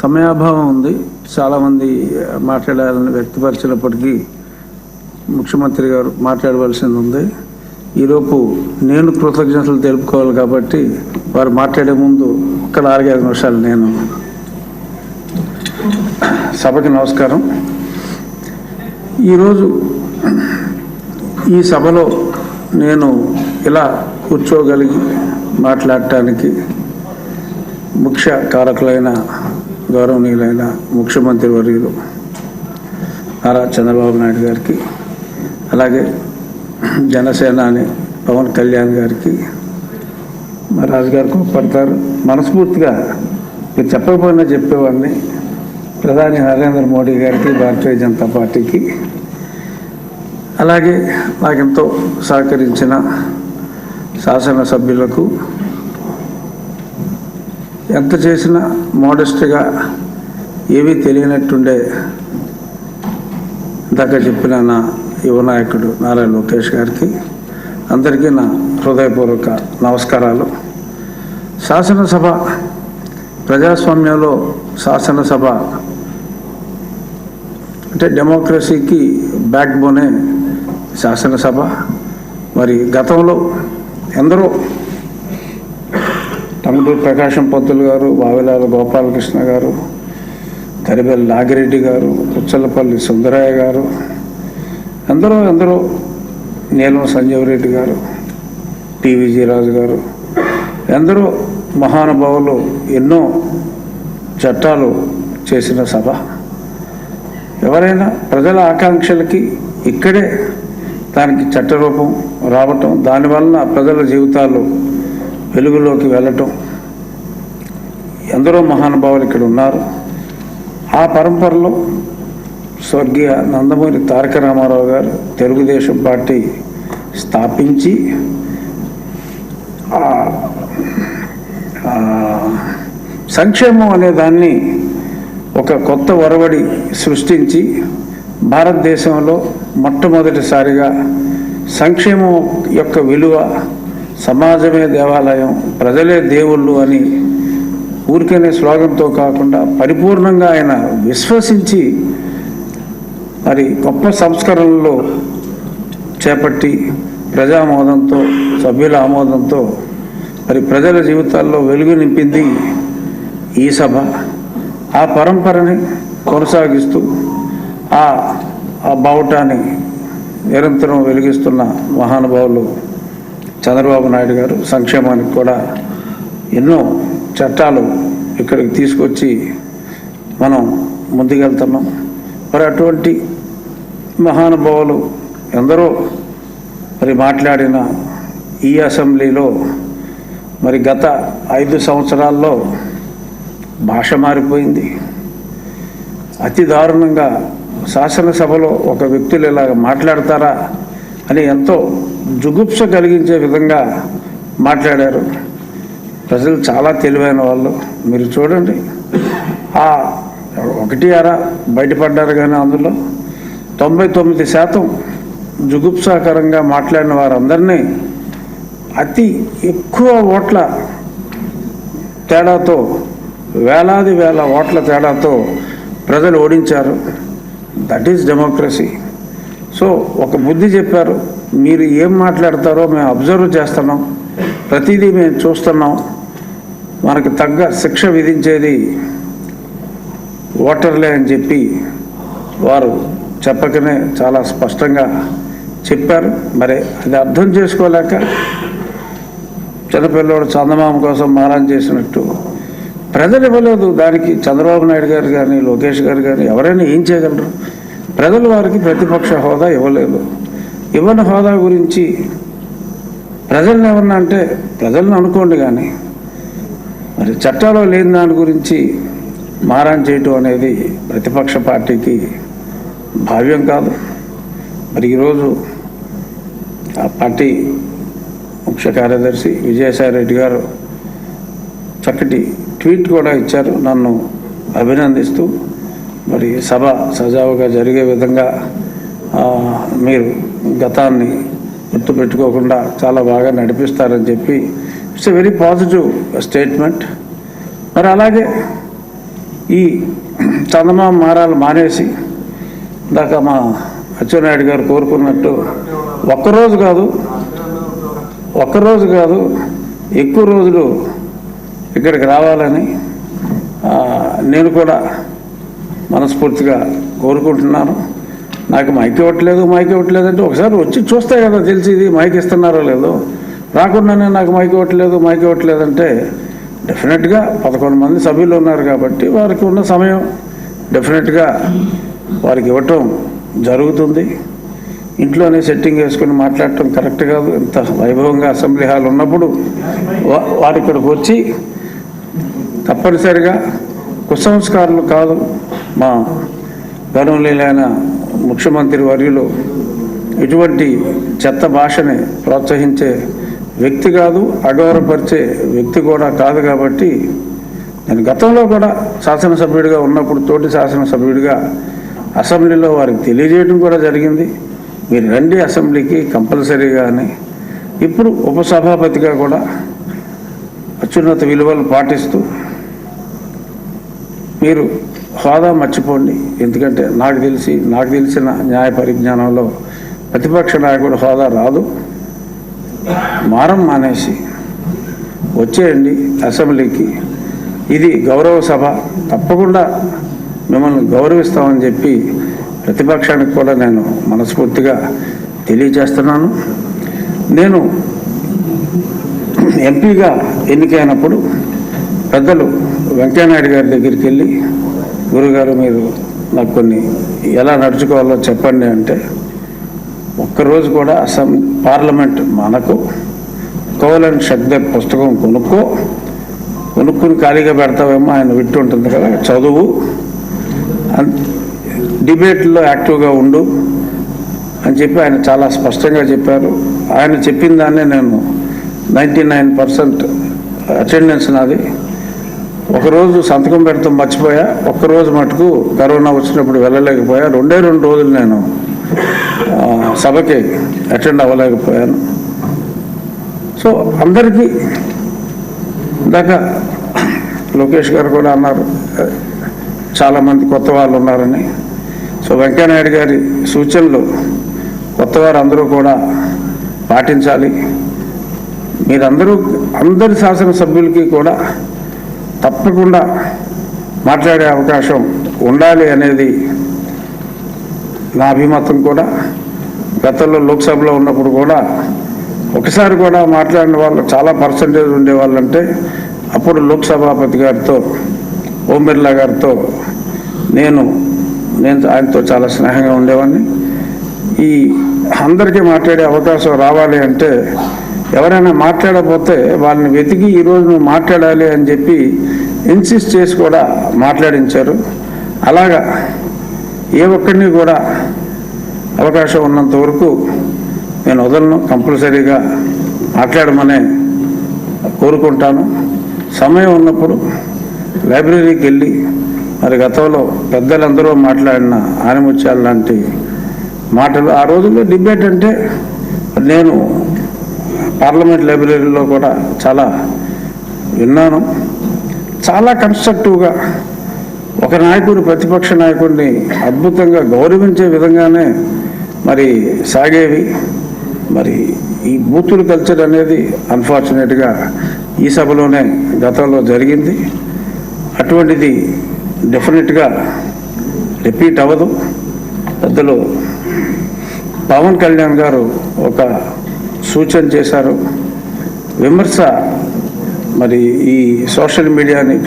సమయాభావం ఉంది. చాలామంది మాట్లాడాలని వ్యక్తపరిచినప్పటికీ ముఖ్యమంత్రి గారు మాట్లాడవలసింది ఉంది. ఈలోపు నేను కృతజ్ఞతలు తెలుపుకోవాలి కాబట్టి వారు మాట్లాడే ముందు ఒక్క నాలుగైదు నిమిషాలు నేను సభకి నమస్కారం. ఈరోజు ఈ సభలో నేను ఇలా కూర్చోగలిగి మాట్లాడటానికి ముఖ్య కారకులైన గౌరవనీయులైన ముఖ్యమంత్రి వర్యులు నారా చంద్రబాబు నాయుడు గారికి అలాగే జనసేనాని పవన్ కళ్యాణ్ గారికి మా రాజుగారు కోప్పడతారు. మనస్ఫూర్తిగా మీరు చెప్పకపోయినా చెప్పేవాడిని. ప్రధాని నరేంద్ర మోడీ గారికి భారతీయ జనతా పార్టీకి. అలాగే నాకెంతో సహకరించిన శాసనసభ్యులకు ఎంత చేసినా మోడెస్ట్గా ఏవి తెలియనట్టుండే ఇందాక చెప్పిన నా యువ నాయకుడు నారాయణ లోకేష్ గారికి అందరికీ నా హృదయపూర్వక నమస్కారాలు. శాసనసభ ప్రజాస్వామ్యంలో శాసనసభ అంటే డెమోక్రసీకి బ్యాక్ బోనే శాసనసభ. మరి గతంలో ఎందరో టంగుటూరు ప్రకాశం పొత్తులు గారు వావిలాల గోపాలకృష్ణ గారు కరిబెల్లి నాగిరెడ్డి గారు పుచ్చలపల్లి సుందరయ్య గారు ఎందరో ఎందరో నీలం సంజీవ్ రెడ్డి గారు టీవీజీ రాజు గారు ఎందరో మహానుభావులు ఎన్నో చట్టాలు చేసిన సభ. ఎవరైనా ప్రజల ఆకాంక్షలకి ఇక్కడే దానికి చట్టరూపం రావటం దానివలన ప్రజల జీవితాలు వెలుగులోకి వెళ్ళటం ఎందరో మహానుభావులు ఇక్కడ ఉన్నారు. ఆ పరంపరలో స్వర్గీయ నందమూరి తారక రామారావు గారు తెలుగుదేశం పార్టీ స్థాపించి సంక్షేమం అనే దాన్ని ఒక కొత్త ఒరవడి సృష్టించి భారతదేశంలో మొట్టమొదటిసారిగా సంక్షేమం యొక్క విలువ సమాజమే దేవాలయం ప్రజలే దేవుళ్ళు అని ఊరికనే శ్లోకంతో కాకుండా పరిపూర్ణంగా ఆయన విశ్వసించి మరి గొప్ప సంస్కరణలో చేపట్టి ప్రజామోదంతో సభ్యుల ఆమోదంతో మరి ప్రజల జీవితాల్లో వెలుగు నింపింది ఈ సభ. ఆ పరంపరని కొనసాగిస్తూ ఆ ఆ బావుటాన్ని నిరంతరం వెలిగిస్తున్న మహానుభావులు చంద్రబాబు నాయుడు గారు సంక్షేమానికి కూడా ఎన్నో చట్టాలు ఇక్కడికి తీసుకొచ్చి మనం ముందుకెళ్తున్నాం. మరి అటువంటి మహానుభావులు ఎందరో మరి మాట్లాడిన ఈ అసెంబ్లీలో మరి గత ఐదు సంవత్సరాల్లో భాష మారిపోయింది. అతి దారుణంగా శాసనసభలో ఒక వ్యక్తులు ఇలాగ మాట్లాడతారా అని ఎంతో జుగుప్స కలిగించే విధంగా మాట్లాడారు. ప్రజలు చాలా తెలివైన వాళ్ళు. మీరు చూడండి. ఆ ఒకటి అరా బయటపడ్డారు కానీ అందులో తొంభై తొమ్మిది శాతం జుగుప్సాకరంగా మాట్లాడిన వారందరినీ అతి ఎక్కువ ఓట్ల తేడాతో వేలాది వేల ఓట్ల తేడాతో ప్రజలు ఓడించారు. దట్ ఈస్ డెమోక్రసీ సో ఒక బుద్ధి చెప్పారు. మీరు ఏం మాట్లాడతారో మేము అబ్జర్వ్ చేస్తున్నాం. ప్రతిదీ మేము చూస్తున్నాం. మనకు తగ్గ శిక్ష విధించేది ఓటర్లే అని చెప్పి వారు చెప్పకనే చాలా స్పష్టంగా చెప్పారు. మరి అది అర్థం చేసుకోలేక చిన్నపిల్లోడు చందమామ కోసం మారం చేసినట్టు ప్రజలు ఇవ్వలేదు. దానికి చంద్రబాబు నాయుడు గారు కానీ లోకేష్ గారు కానీ ఎవరైనా ఏం చేయగలరు? ప్రజలు వారికి ప్రతిపక్ష హోదా ఇవ్వలేదు. ఇవ్వని హోదా గురించి ప్రజల్ని ఏమన్నా అంటే ప్రజలను అనుకోండి కానీ మరి చట్టాలో లేని దాని గురించి మారాన్ చేయటం అనేది ప్రతిపక్ష పార్టీకి భావ్యం కాదు. మరి ఈరోజు ఆ పార్టీ ముఖ్య కార్యదర్శి విజయసాయి రెడ్డి గారు చక్కటి ట్వీట్ కూడా ఇచ్చారు. నన్ను అభినందిస్తూ మరి సభ సజావుగా జరిగే విధంగా మీరు గతాన్ని గుర్తుపెట్టుకోకుండా చాలా బాగా నడిపిస్తారని చెప్పి it's a very positive statement మరి అలాగే ఈ చందమామ మారాలు మానేసి ఇందాక మా అచ్చెన్నాయుడు గారు కోరుకున్నట్టు ఒక్కరోజు కాదు ఒక్కరోజు కాదు ఎక్కువ రోజులు ఇక్కడికి రావాలని నేను కూడా మనస్ఫూర్తిగా కోరుకుంటున్నాను. నాకు మైక్ ఇవ్వట్లేదు మైక్ ఇవ్వట్లేదు అంటే ఒకసారి వచ్చి చూస్తే కదా తెలిసి ఇది మైక్ ఇస్తున్నారో లేదో. రాకుండానే నాకు మైక్ ఇవ్వట్లేదు మైక్ ఇవ్వట్లేదు అంటే డెఫినెట్గా పదకొండు మంది సభ్యులు ఉన్నారు కాబట్టి వారికి ఉన్న సమయం డెఫినెట్గా వారికి ఇవ్వటం జరుగుతుంది. ఇంట్లోనే సెట్టింగ్ వేసుకుని మాట్లాడటం కరెక్ట్ కాదు. ఇంత వైభవంగా అసెంబ్లీ హాల్ ఉన్నప్పుడు వా- వారు ఇక్కడికి వచ్చి తప్పనిసరిగా కుసంస్కారులు కాదు మా గౌరవనీయులైన ముఖ్యమంత్రి వర్యులు ఇటువంటి చెత్త భాషని ప్రోత్సహించే వ్యక్తి కాదు అగౌరవపరిచే వ్యక్తి కూడా కాదు కాబట్టి నేను గతంలో కూడా శాసనసభ్యుడిగా ఉన్నప్పుడు తోటి శాసనసభ్యుడిగా అసెంబ్లీలో వారికి తెలియజేయడం కూడా జరిగింది. మీరు రండి అసెంబ్లీకి కంపల్సరీగా అని ఇప్పుడు ఉపసభాపతిగా కూడా అత్యున్నత విలువలు పాటిస్తూ మీరు హోదా మర్చిపోండి. ఎందుకంటే నాకు తెలిసి నాకు తెలిసిన న్యాయ పరిజ్ఞానంలో ప్రతిపక్ష నాయకుడు హోదా రాదు. మారం మానేసి వచ్చేయండి అసెంబ్లీకి. ఇది గౌరవ సభ. తప్పకుండా మిమ్మల్ని గౌరవిస్తామని చెప్పి ప్రతిపక్షానికి కూడా నేను మనస్ఫూర్తిగా తెలియజేస్తున్నాను. నేను ఎంపీగా ఎన్నికైనప్పుడు పెద్దలు వెంకయ్యనాయుడు గారి దగ్గరికి వెళ్ళి గురుగారు మీరు నాకు కొన్ని ఎలా నడుచుకోవాలో చెప్పండి అంటే ఒక్కరోజు కూడా అసం పార్లమెంట్ మనకు కోవలన్ షక్దర్ పుస్తకం కొనుక్కో కొనుక్కుని ఖాళీగా పెడతావేమో ఆయన విట్టు ఉంటుంది కదా చదువు. అన్- డిబేట్లో యాక్టివ్గా ఉండు అని చెప్పి ఆయన చాలా స్పష్టంగా చెప్పారు. ఆయన చెప్పిన దాన్నే నేను నైంటీ నైన్ పర్సెంట్ అటెండెన్స్ నాది. ఒకరోజు సంతకం పెడతాం మర్చిపోయా ఒక్కరోజు మటుకు కరోనా వచ్చినప్పుడు వెళ్ళలేకపోయా. రెండే రెండు రోజులు నేను సభకి అటెండ్ అవ్వలేకపోయాను. సో అందరికీ ఇందాక లోకేష్ గారు కూడా అన్నారు చాలామంది కొత్త వాళ్ళు ఉన్నారని. సో వెంకయ్యనాయుడు గారి సూచనలు కొత్తవారు అందరూ కూడా పాటించాలి. మీరందరూ అందరి శాసనసభ్యులకి కూడా తప్పకుండా మాట్లాడే అవకాశం ఉండాలి అనేది నా అభిమతం కూడా గతంలో లోక్సభలో ఉన్నప్పుడు కూడా ఒకసారి కూడా మాట్లాడిన వాళ్ళు చాలా పర్సంటేజ్ ఉండేవాళ్ళంటే అప్పుడు లోక్సభాపతి గారితో ఓం బిర్లా గారితో నేను నేను ఆయనతో చాలా స్నేహంగా ఉండేవాడిని. ఈ అందరికీ మాట్లాడే అవకాశం రావాలి అంటే ఎవరైనా మాట్లాడకపోతే వాళ్ళని వెతికి ఈరోజు నువ్వు మాట్లాడాలి అని చెప్పి ఇన్సిస్ట్ చేసి కూడా మాట్లాడించారు. అలాగా ఏ ఒక్కడిని కూడా అవకాశం ఉన్నంత వరకు నేను వదలను కంపల్సరీగా మాట్లాడమనే కోరుకుంటాను. సమయం ఉన్నప్పుడు లైబ్రరీకి వెళ్ళి మరి గతంలో పెద్దలందరూ మాట్లాడిన ఆనిముత్యాలు లాంటి మాటలు ఆ రోజుల్లో డిబేట్ అంటే నేను పార్లమెంట్ లైబ్రరీలో కూడా చాలా విన్నాను. చాలా కన్స్ట్రక్టివ్గా ఒక నాయకుడు ప్రతిపక్ష నాయకుడిని అద్భుతంగా గౌరవించే విధంగానే మరి సాగేవి. మరి ఈ బూతులు కల్చర్ అనేది అన్ఫార్చునేట్గా ఈ సభలోనే గతంలో జరిగింది. అటువంటిది డెఫినెట్గా రిపీట్ అవ్వదు. పెద్దలు పవన్ కళ్యాణ్ గారు ఒక సూచన చేశారు. విమర్శ మరి ఈ సోషల్ మీడియాని